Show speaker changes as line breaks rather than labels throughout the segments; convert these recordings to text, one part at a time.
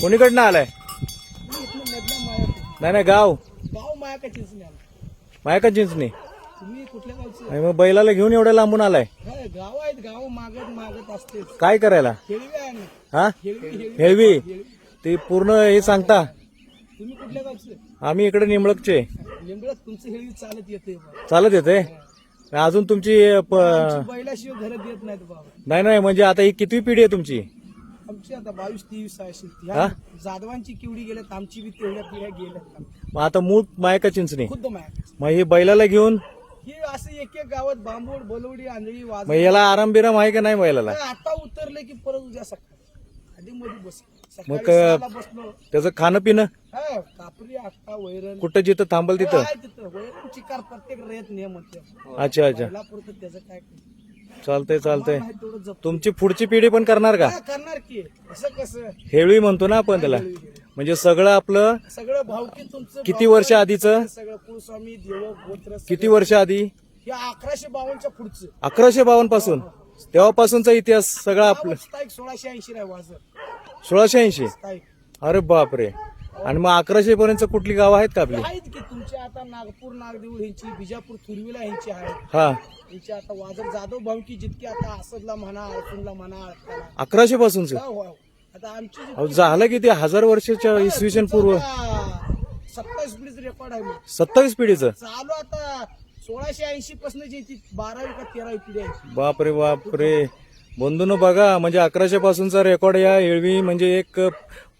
कोणीकडनं आलाय? नाही नाही गाव.
गाव माया का चिंचणी. आलं
मायका चिंचणी
तुम्ही कुठल्या गावचे
आणि मग बैलाला घेऊन एवढ्या लांबून आलाय?
काय गाव आहेत गाव मागत मागत असते
काय करायला?
हेळवी आहे ना
हा?
हेळवी. हेळवी
हेळवी ते पूर्ण हे सांगता.
तुम्ही कुठल्या गावचे
आम्ही इकडे निंबळकचे.
लिंबळत तुमचं हेळवी चालत येते.
चालत येते अजून तुमची प-
बैलाशिवाय घरात येत नाहीत बाबा.
नाही नाही म्हणजे आता ही कितवी पिढी आहे तुमची?
आमची आता बावीस तेवीस
हा?
जाधवांची किवडी गेल्यात आमची बी तेवढ्या पिढ्या गेल्यात.
मग आता मूळ मायका चिंचणी.
खुद्द माया
मग ही बैलाला घेऊन?
हे असं एक एक गावात बांबोड बलवडी आंधळी वाज
मग याला आराम बिराम आहे का नाही बैलाला?
आता उतरले की परत उद्या सकाळी. आधी मध्ये बस.
मग
सकाळी सहाला बसलो.
त्याचं खाणं पिणं?
हा कापरी आता वैरण.
कुठं जिथं थांबल तिथं?
तिथं? वैरण चिकार प्रत्येक रेत नियम
अच्छा अच्छा.
त्याचं काय
चालतंय चालतंय.
नाही तेवढं जप
तुमची पुढची पिढी पण करणार का?
हा, करणार की. असं कसं?
हेळवी म्हणतो ना आपण त्याला. म्हणजे सगळं आपलं
सगळं भावकी तुमचं
किती वर्ष आधीचं?
सगळं कुलस्वामी देव गोत्र
किती वर्ष आधी?
हे अकराशे बावनच्या पुढचं.
अकराशे बावन्नपासून. तेव्हापासूनचा इतिहास सगळा आपलं.
सोळाशे ऐंशी नाही वाजत.
सोळाशे ऐंशी? अरे बापरे. आणि मग अकराशे पर्यंत कुठली गावं आहेत का आपली?
आहेत की तुमच्या आता नागपूर नागदेऊळ ह्यांची बिजापूर तुरवीला ह्यांची आहेत
हा.
ह्यांची आता वाजर जाधव भावकी जितकी आता आसदला म्हणा अडसूनला म्हणा
अकराशे पासूनच?
हो, हो. आता आमची जी-
अहो, झालं किती? हजार वर्षाच्या इसवी सन पूर्व?
सत्तावीस पिढीचं रेकॉर्ड आहे मग.
सत्तावीस पिढीचं?
चालू आता सोळाशे ऐंशी पासून जी ती बारावी का तेरावी पिढी आहे.
बापरे बापरे. बंधून बघा म्हणजे अकराशे पासूनचा रेकॉर्ड या एळवी म्हणजे एक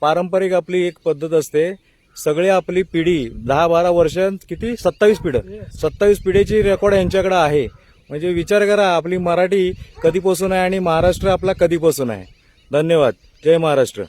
पारंपरिक आपली एक पद्धत असते. सगळी आपली पिढी दहा बारा वर्षांत किती? सत्तावीस पिढी. सत्तावीस पिढीची रेकॉर्ड यांच्याकडे आहे. म्हणजे विचार करा आपली मराठी कधीपासून आहे आणि महाराष्ट्र आपला कधीपासून आहे. धन्यवाद. जय महाराष्ट्र.